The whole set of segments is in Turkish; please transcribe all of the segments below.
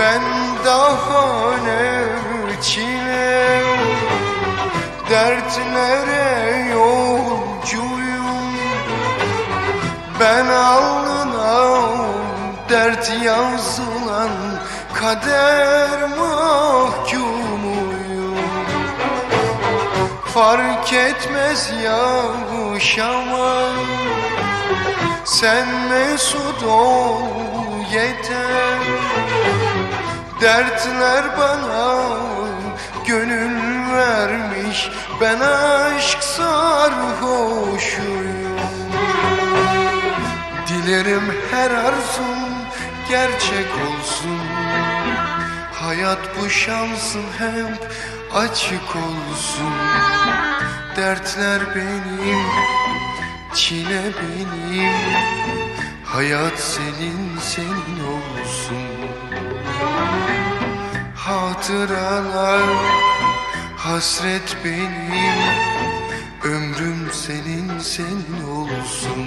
Ben daha ne çile? Dertlere yolcuyum? Ben alnına dert yazılan Kader mahkumuyum. Fark etmez yaşamak Sen mesut ol yeter Dertler bana gönül vermiş Ben aşk sarhoşuyum. Dilerim her arzum gerçek olsun. Hayat bu şansın hep açık olsun. Dertler benim, çile benim. Hayat senin, senin olsun Hatıralar, hasret benim. Ömrüm senin, senin olsun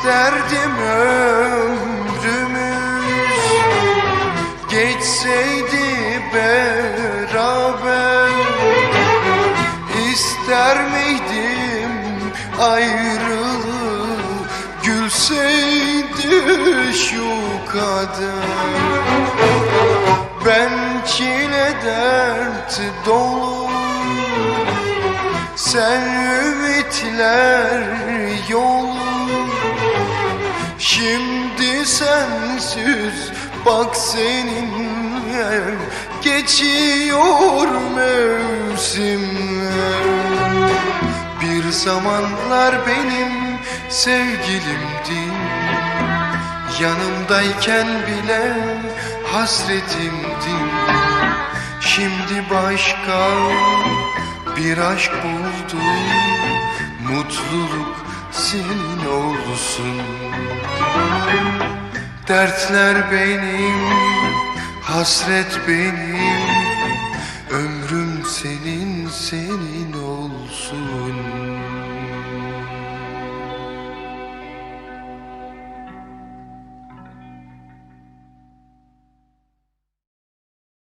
İsterdim ömrümüz geçseydi beraber İster miydim ayrılığı gülseydi şu kader Ben çile dert dolu sen ümitler Şimdi sensiz bak seninle Geçiyor mevsimler. Bir zamanlar benim sevgilimdin Yanımdayken bile hasretimdin Şimdi başka bir aşk buldum. Mutluluk senin olsun Dertler benim, hasret benim. Ömrüm senin, senin